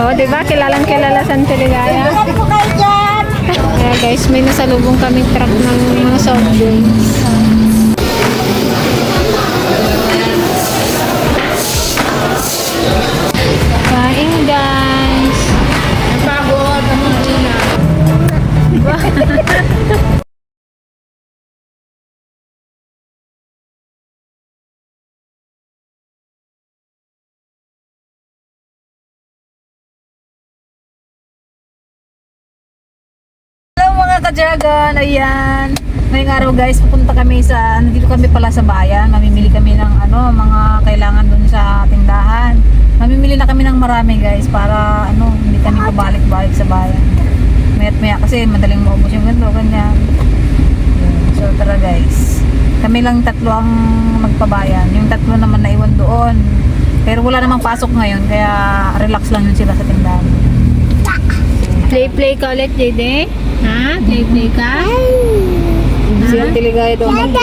Oh, di ba? Kilalang kilala Santa Ligaya. Saan po kayo dyan? Kaya guys, may nasalubong kaming truck ng mga soft drinks. Kain guys! Pagod. Hello mga ka-dragon, ayan. Ngayong araw guys, pupunta kami sa, nandito kami pala sa bayan. Mamimili kami ng ano, mga kailangan dun sa tindahan. Mamimili na kami ng marami guys para ano, hindi kami pabalik-balik sa bayan. Mayat maya kasi madaling maubos yung ganito, ganyan. So tara guys. Kami lang tatlo ang magpabayan. Yung tatlo naman naiwan doon. Pero wala namang pasok ngayon, kaya relax lang yun sila sa tindahan. Play-play ka ulit, JD? Ha? Play-play ka? Sila tiligay daw ng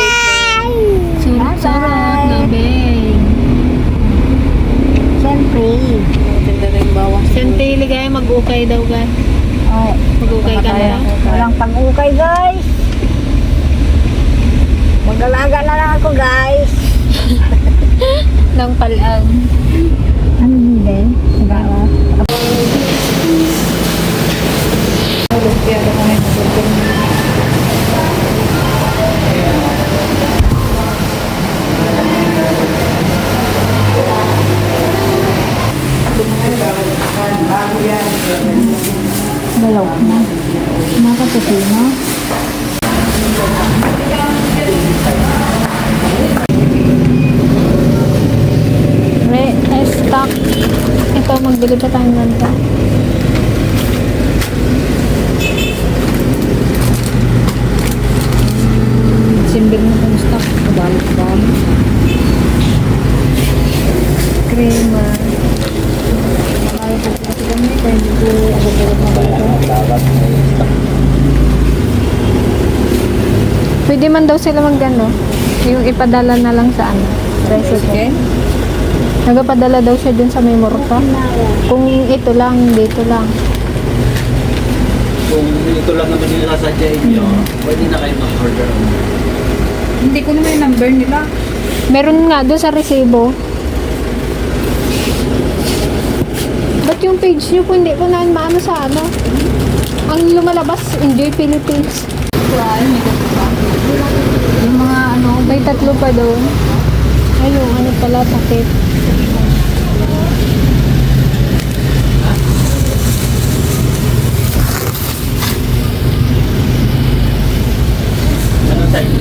Surot-surot, gabing. Siyempre. Tinda na yung bawang. Sante Ligaya, mag-ukay daw guys. Oh, Mag-ukay ka na lang. walang pag-ukay guys. Mag-alaga na lang ako guys. Nang palang. Ano din? Gawa. Lumpia daw kami mag-urban. Dalaw na. Makapapino. Re, eh, stock. Ito, magbili pa tayo ng ganito. Simbil mo kung stock. Balik-balik. Creamer. Ayaw ko kasi kami. Kaya hindi ko agad-agad mabalik. Pwede man daw sila magano. Yung ipadala na lang sa ano. Okay? Nagapadala daw siya dun sa Memorca. Kung ito lang, dito lang. Kung ito lang naman yung nasadyain nyo, pwede na kayo mag-order. Hindi ko naman yung number nila. Meron nga doon sa resibo. Ba't yung page niyo po hindi ko na maano sa ano? Ang lumalabas, Enjoy Philippines. Mga ano, May tatlo pa doon. Ayun, ano pala, takip. Ano tayo?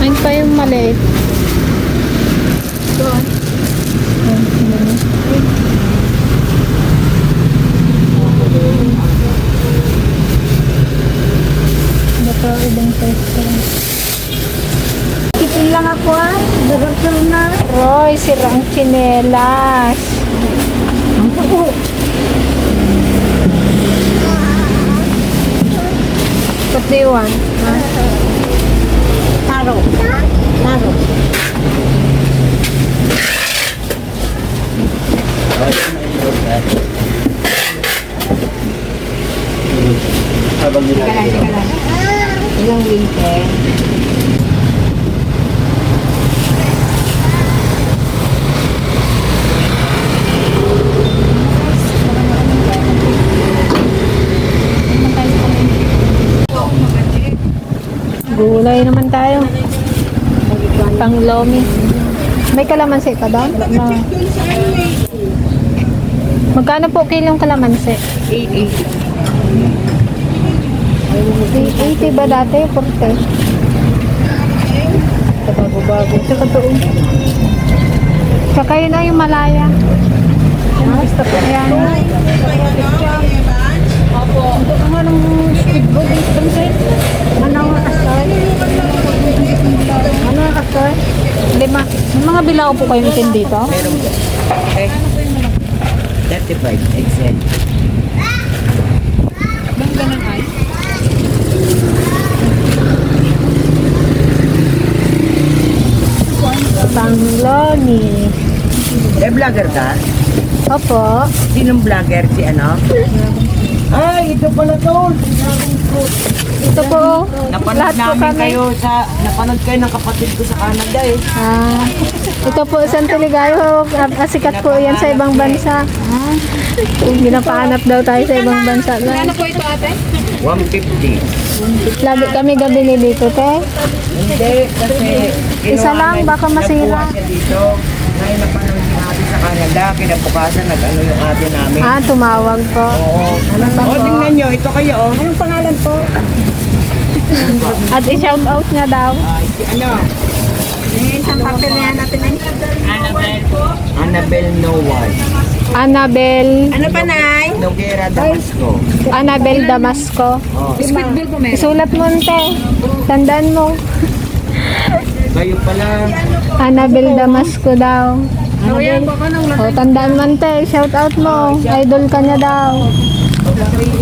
Ayun pa yung maliit. doon. Baka ibang size pa lang. Tipin lang ako ah. Director na. Roy, sirang chinelas. What do you want? Taro. Taro. Habang nilalagay. Ilang winter. Gulay naman tayo. Pang lomi. May kalamansi ka doon? No. Magkano po kilong kalamansi? 80 ba dati? 40. Kabago-bago. Tsaka doon. Tsaka yun na yung malaya. Ayan. Ang anong speedboat yung sunset? Ano ang kasal? Ano ang kasar? Lima. Bilao po kayong itin dito? Okay. 35 XL. Bang ganun ay? Pang lomi. Eh, vlogger ka? Opo. Sinong vlogger si ano? Ay, ito pala to. Ito po. Napanood Lahat po namin kami. kayo sa, napanood kayo ng kapatid ko sa Canada eh. Ah, ito po San Tiligayo, Ah, sikat po yan sa ibang bansa. Ginapahanap daw tayo sa ibang bansa Ano na. po ito ate? 150. Lagi kami gabili dito, te. Hindi, kasi... Isa lang, na- baka masira. dito. Ngayon napanood yung ate sa Canada, kinabukasan nag-ano yung ate namin. Ah, tumawag po. Oo. O, tingnan nyo, ito kayo oh. Anong pangalan po? At i-shout out niya daw. Si ano? Isang papel na natin ay. Annabel Nowan. Annabel, Ano pa, Nay? Noguera Damasco. Annabel Damasco. Oh, Squid bill po meron. Isulat mo, te. Tandaan mo. kayo pala. Annabel Damasco daw. So yan po, anong O, tandaan mo, te. Shout out mo. Idol ka niya daw.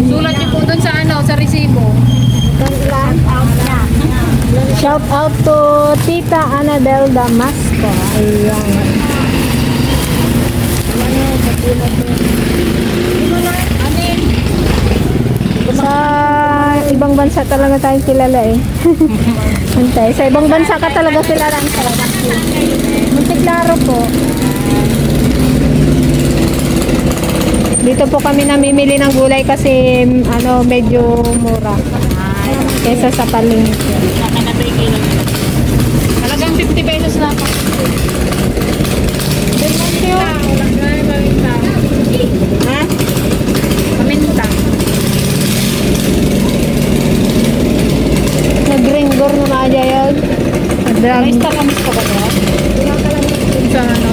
sulat niyo po doon sa ano, sa resibo. Shout out to Tita Annabel Damasco. Ayan. Sa ibang bansa talaga tayo kilala eh. Antay, sa ibang bansa ka talaga kilala ang talaga. Muntiklaro po. Dito po kami namimili ng gulay kasi ano medyo mura. Kesa sa palengke. Talagang 50 pesos lang po. Ha? Paminta. Nag-ringgor na na dyan yun. Nag-drag. May stock kamis pa ba ito? Doon sa ano,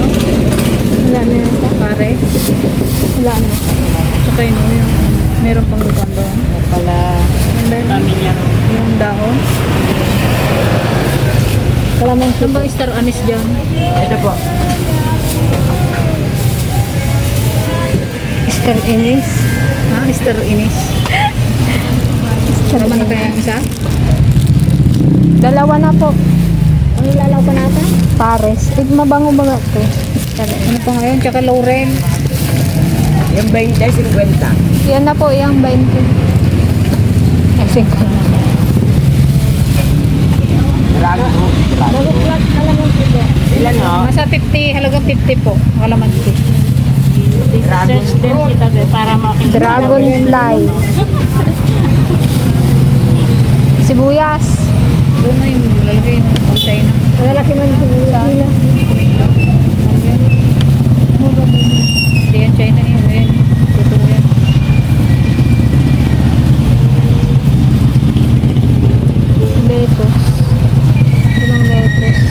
Wala na yun. pare. Wala na. Tsaka yun, yung meron pang lupan doon. Pala. Pamilya. Yung dahon. Kalamang Saan bang star anise dyan? Ito po. Mr. Inis. Ha? Star anise. Tama na kaya isa? Dalawa na po. Ang ilalaw pa natin? Pares. Eh, mabango ba nga ito? Ano pa ngayon? Tsaka Lauren. Yung 20, 50. Yan na po, yung 20. Kasi ko na. Drago. Ilan no? Nasa 50, halagang 50 po. Kalamansi. Dragon. Dragonfly. Sibuyas. Doon na yung lalagay ng pang China. Malalaki man sibuyas. Hindi yan China yun. Ayan. Totoo yan. Lettuce. Ilang lettuce.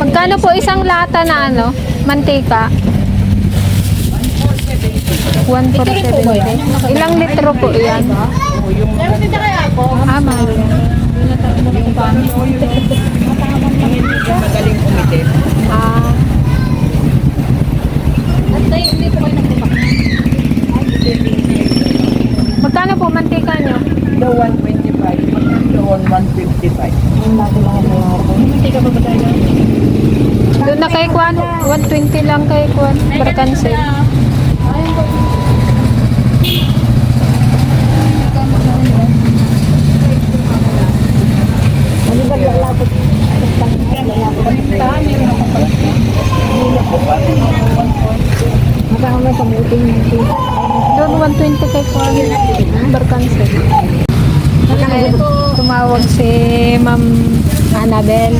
Magkano po isang lata na ano? Mantika? 147. Ilang litro po yan? Ah, mahal. Magaling umitim. Ah, magkano po mantika nyo? The 125. Doon 155. Doon na kay Kwan, 120 lang kay Kwan, Barkansel. Doon 120 kay Kwan, Barkansel. Tumawag si Ma'am Annabel.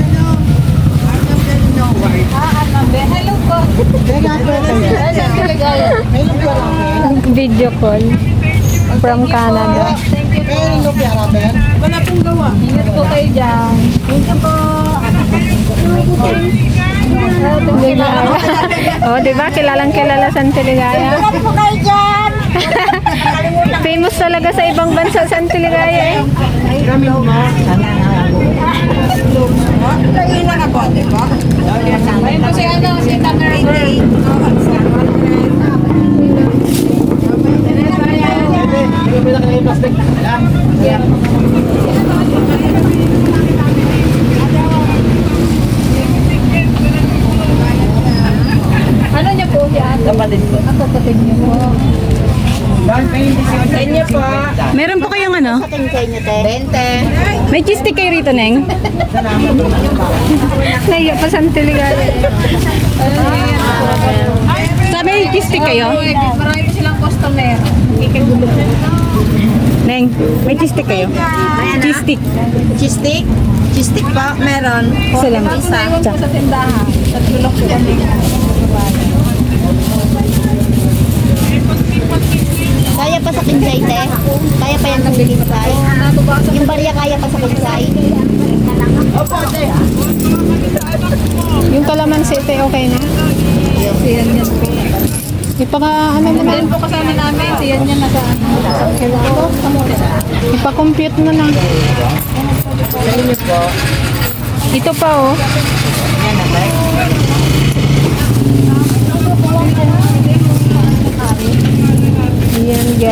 Video call from Canada. Ingat po kayo dyan. Diba? oh, diba? Kilalang kilala San Teligaya. po kayo dyan! Famous talaga sa ibang bansa San Teligaya eh. Kailan ako, di ba? Ayun po si ano, si Tanner Ano niya po ate? Kapatid ko. Ang kapatid niyo po. Sa inyo po. Meron po kayong ano? 20. May cheese stick kayo rito, Neng? Naiya pa sa. Sabi, may cheese stick kayo? Marami po silang customer. Neng, may cheese stick kayo? Cheese stick. Cheese stick? Cheese stick pa? Meron. Isa lang. Po sa tindahan. Tatlo lang po kami. Kaya pa sa kinsay, te? Kaya pa yan ng kinsay? Yung barya kaya pa sa kinsay? Yung kalamansi, ito okay na? Siyan yan po. Ipaka, ano mo na? Yan po kasama namin. Siyan yan nasa ano. Ipa-compute mo na. Ito pa oh. Ayan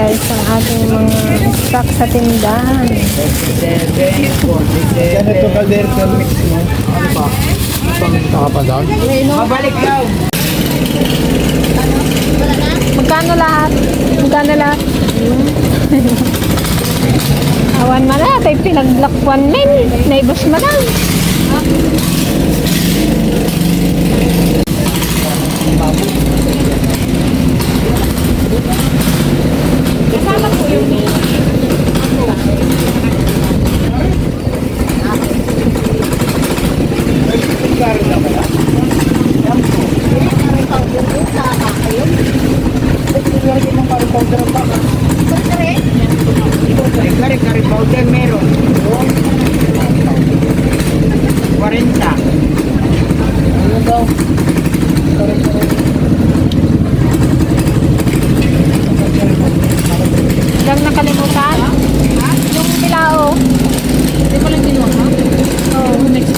guys, ang ating mga stock sa tindahan. Ganito kalderto mix mo. Ano pa? Pang pa doon? Mabalik daw. Magkano lahat? Magkano lahat? Awan man na, tayo pinaglakwan min. Naibos man na. May 40. Lang nakalimutan? Yung bilao. Hindi mo lang kinuha. Oh. Next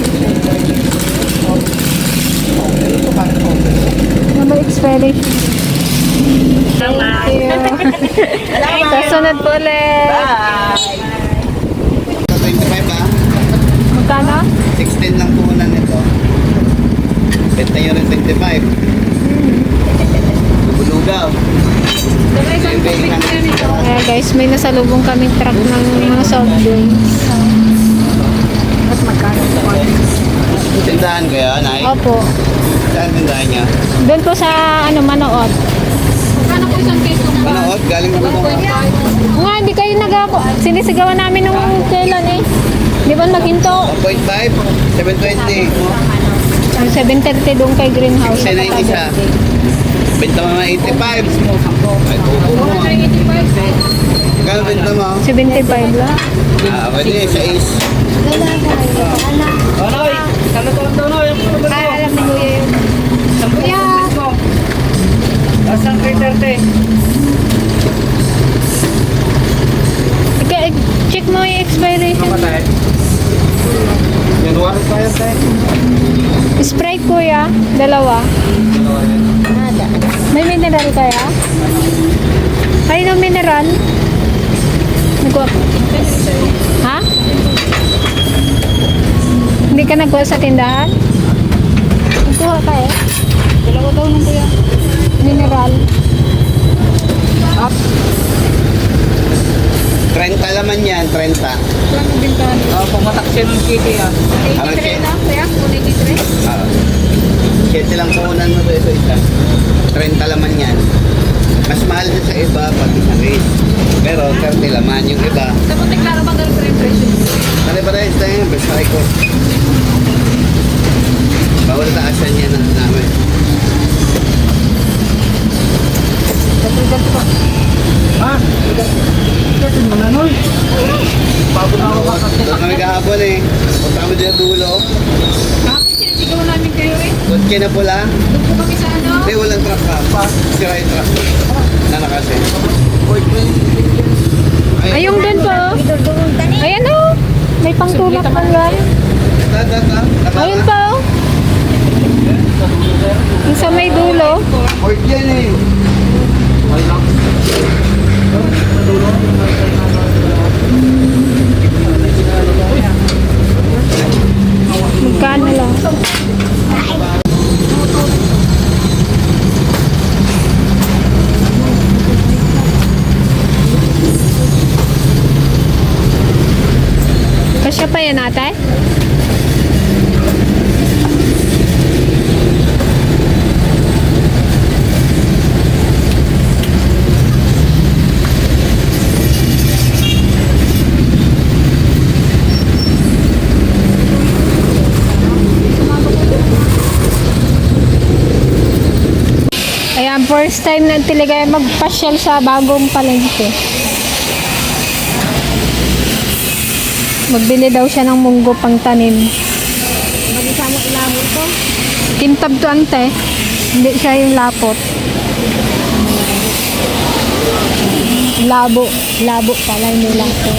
may expiration. Thank you. Kasunod po ulit. 25 ah. Magkano? 16 lang puhunan nito. Benta nyo rin 25. Bulugaw. Na. Kaya guys, may nasalubong kaming truck ng mga soft drinks. Tindahan kayo, Nay? Opo. Saan tindahan niya? Doon po sa ano, Manoot. Magkano po ng Manood, galing naman ako. Nga, hindi kayo Sinisigawan namin nung kailan eh. Di ba naghinto? 1.5, 720. Ang 7.30 doon kay Greenhouse. Kasi na yung isa. Benta mo mga 85. Ay, kuko mo. Kano benta mo? 75 lang. Ah, pwede sa is. Onoy, kalutuan daw no. Yung puro Ay, alam ni Kuya yun. Kuya! Asang 330. Tayo? January pa yan tayo. Sprite kuya, dalawa. May mineral kaya? Ay, no mineral? Nagwa. Ha? Hindi ka nagwa sa tindahan? Nagkuha ka eh. Dalawa daw nung kuya. Mineral. 30 laman yan, 30. Lang ang bintana. Oh, pumataksyon ng kiki ah. 83 na kuya. 183. Ah. Siyete lang puhunan mo to ito isa. 30 laman yan. Mas mahal din sa iba pag isang is. Pero 30 laman yung iba. Sa Monte Claro ba ganun rin presyo? Pare-parehas tayo yung best ko. Bawal taasan yan ang namin. Ha? Kasi mo na noy. Na ako kakasya. Kami kahapon eh. Punta kami dyan dulo. Bakit sinisigaw namin kayo eh? Kotse na pula. Doon po kami sa ano? Hindi, walang truck ka. Sira yung truck. Nanakasi. Ay, yung doon po. Ayan o. May pangtulak pa lang. Ayun ba? pa o. Yung sa may dulo. Port yan eh. Okay lang. Magkano lang? Kasya pa yan, atay? First time na talaga magpasyal sa bagong palengke. Magbili daw siya ng munggo pang tanim. Mag-isama ilamo ito. Kintab to ante. Hindi siya yung lapot. Labo. Labo pala, hindi lapot.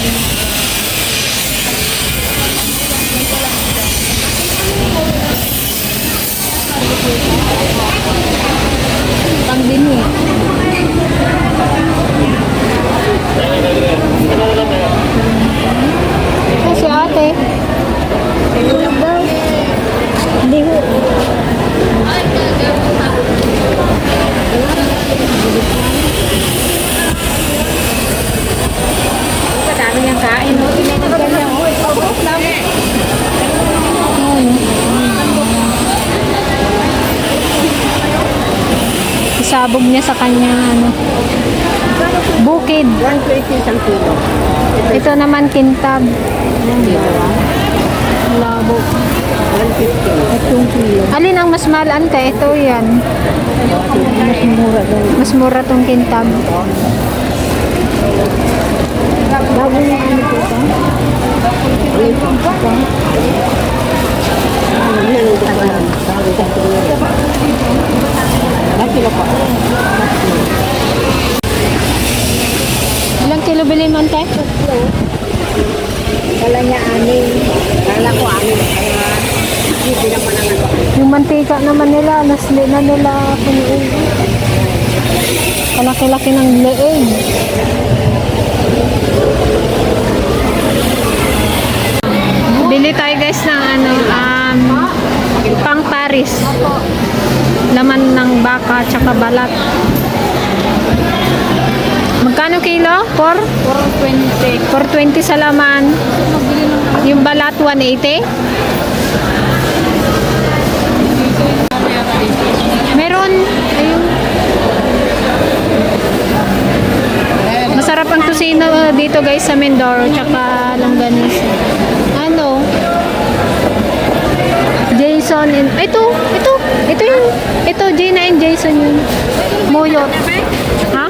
Pang dini. Kasi ate. Hindi ko. Kadami niyang kain. No? Tinitagyan niya. Isabog niya sa kanya ano. Bukid. 120 isang kilo. Ito naman kintab. Labo. 150. At yung kilo. Alin ang mas mahal ante? Ito yan. Mas mura daw. Mas mura tong kintab. Bago yung ano po ito? Ayun Ilang kilo po? Ilang kilo bili mo ante? Kala niya anin. Kala ko anin. Kaya hindi naman ang ano. Yung mantika naman nila, nasli na nila punuin. Kalaki-laki ng leeg. Bili tayo guys ng ano, um, pang Paris. Laman ng baka tsaka balat. Magkano kilo? 4? 420. 420 sa laman. Yung balat 180? Meron. Ayun. Masarap ang tusino uh, dito guys sa Mindoro tsaka longganisa. Jason and ito, ito, ito yung ito Gina and Jason yun. Moyot. Ha?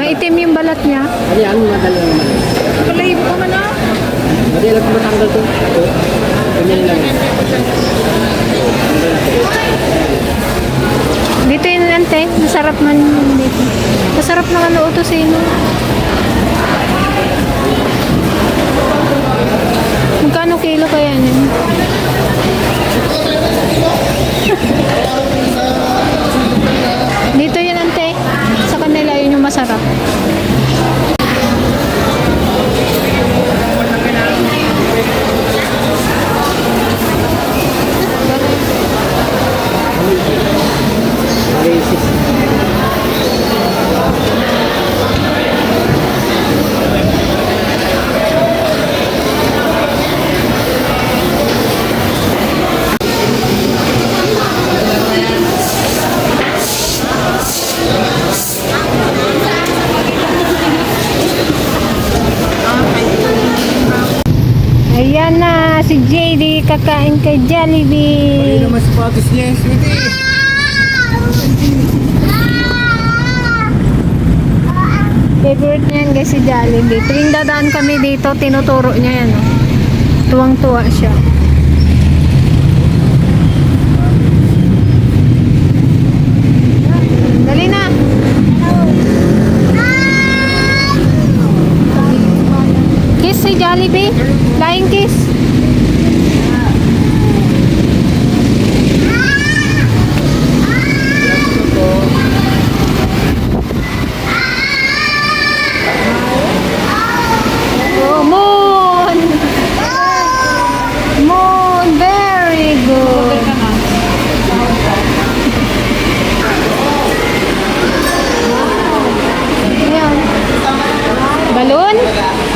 Maitim yung balat niya. Ano yan? Madali naman. Palahibo ka man ah. Madali lang matanggal to. Ganyan lang. Dito yun ante, masarap man dito. Masarap naman na utosino. Kilo kaya yun? dito yun ante, sa kanila yun yung masarap. Ayan kakain kay Jollibee. naman sapatos niya. Sweetie. Favorite niya yan guys si Jollibee. Tuwing dadaan kami dito, tinuturo niya yan. Oh. Tuwang-tuwa siya. Dali na! Kiss si Jollibee. Flying kiss.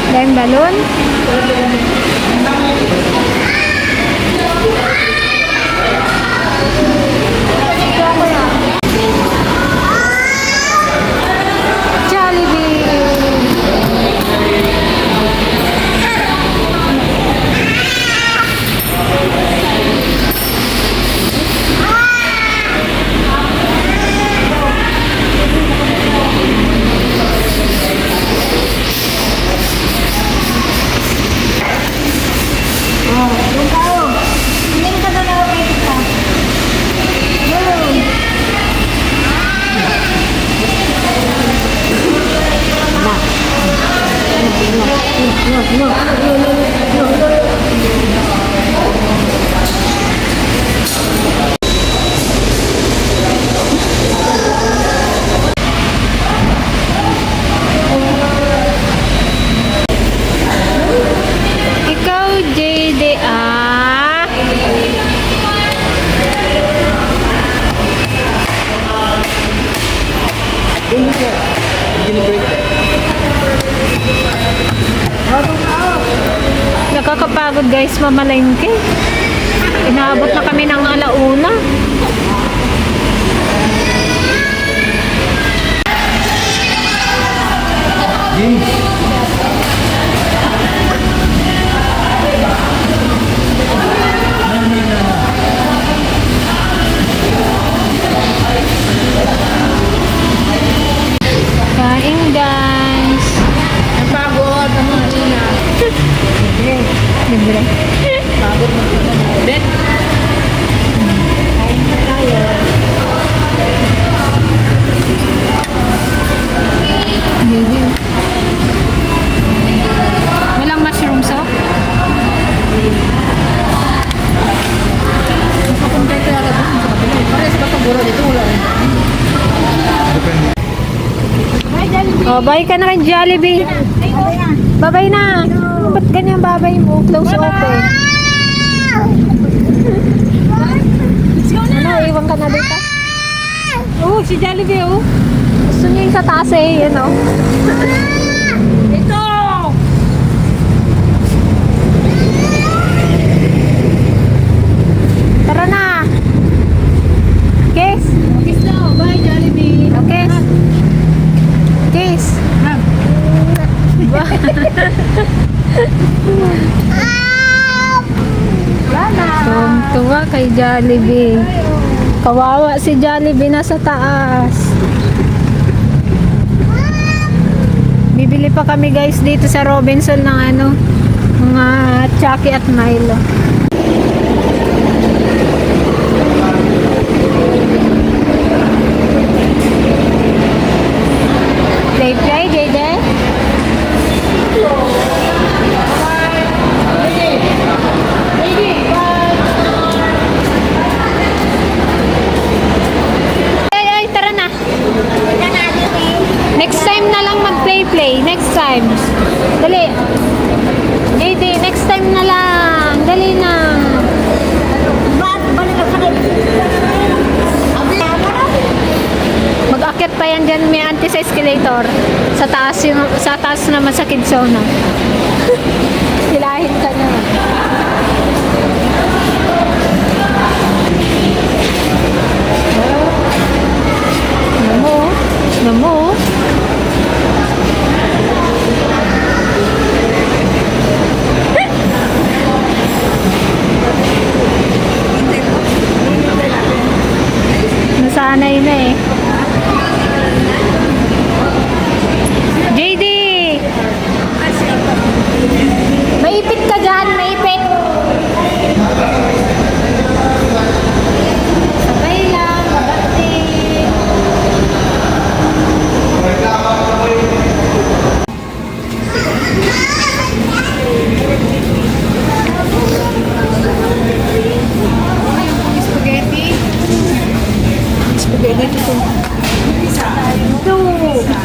Dahil balon. 不要不要不要不要不要 mamalengke. Oh, bye ka na kay Jollibee. Babay na. Ba't ganyan babay mo? Close open. Ano, iwan ka na dito? Oh, si Jollibee oh. Gusto niya yung sa taas eh, yun oh. Ito! Tara na. Kiss. Kiss daw. Bye, Jollibee. Oh, kiss. Kiss. Tuwa kay Jollibee. Kawawa si Jollibee nasa taas. Bibili pa kami guys dito sa Robinson ng ano, mga Chucky at Milo. Play play, JJ. Ay, ay, tara na. Next time na lang mag-play play. Next time. Dali. JD, next time na lang. Dali na. Mag-akit pa yan dyan, may anti sa escalator. Sa taas, yung, sa taas naman sa kidzona. Hilahin ka na. Namo, namo. Nasanay na eh. JD! Maipit ka dyan, maipit! Sabay lang, babati. Spaghetti. Spaghetti ito.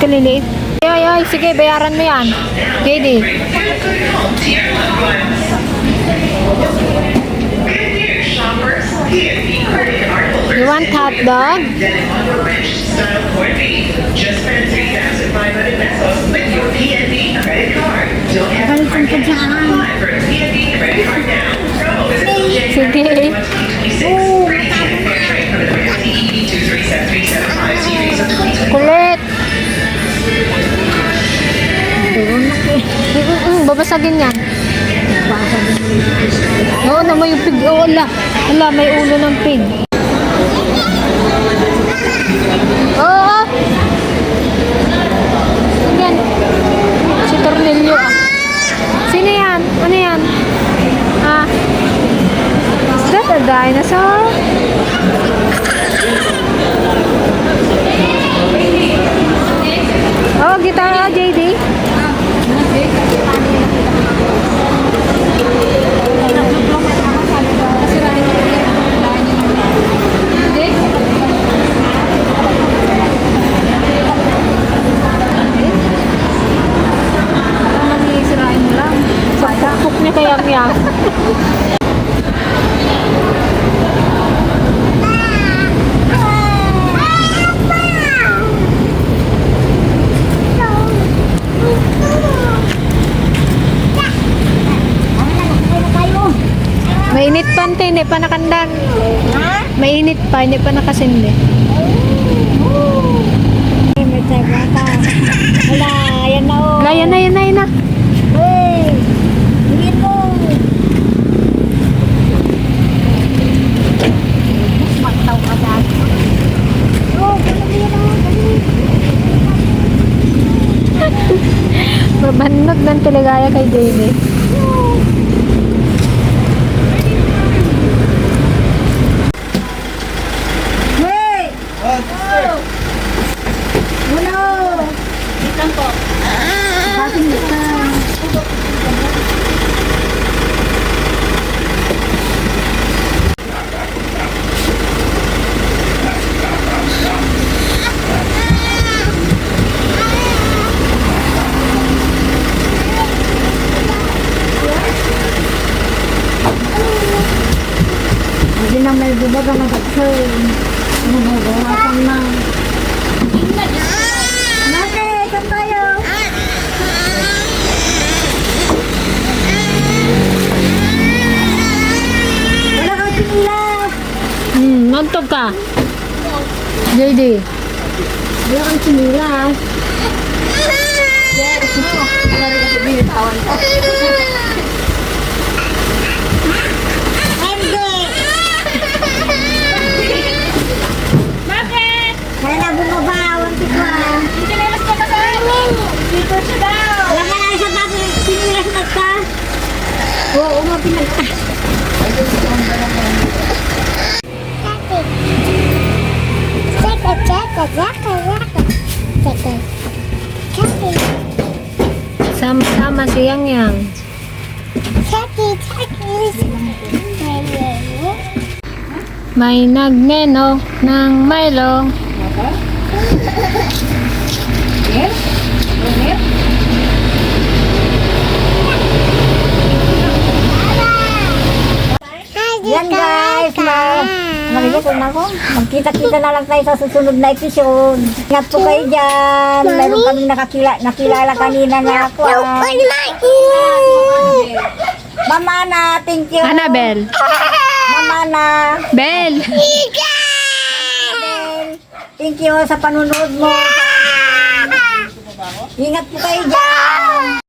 Kaliliit. Ay, sige, bayaran mo yan. Gady. You want hot dog? Sige. Kulit. Babasagin yan. Oo na, may pig. Oo, ala. Ala, may ulo ng pig. Oo. Yan. Si Tornillo ah. Sino yan? Ano yan? Ah. Is that a dinosaur? Oh, kita JD. Mainit pa, ante, hindi pa nakandan. Mainit pa, hindi pa nakasindi. Wala, yan na oh. Gaya na, yan na, yan na. Hey, hindi mo. Magtaw ka dati. Oh. Mabannog ng teligaya kay David. Hey! Uno! Bakit ka? Hindi na may bubaga na bakit. Ano ba ba? na. Bakit? Saan tayo? Wala kang sinilas. Hmm, nagtog ka. JD. Wala kang sinilas. Bakit? Kaya na bumaba, wanti ko ah. Sinilas ka na sa siya daw. Wala ka na sa tabi, sinilas na ka. Oo, nga pinagta. Sama-sama si Yang Yang. May nagneno ng Milo. Yan guys, ma Marigot na ako. Magkita-kita na lang tayo sa susunod na episode. Ingat po kayo dyan. Meron kaming nakakila, nakilala kanina na ako. ah. Mama na, thank you. Annabel. Mama na. Bel. Thank you sa panunod mo. Ingat po kayo dyan!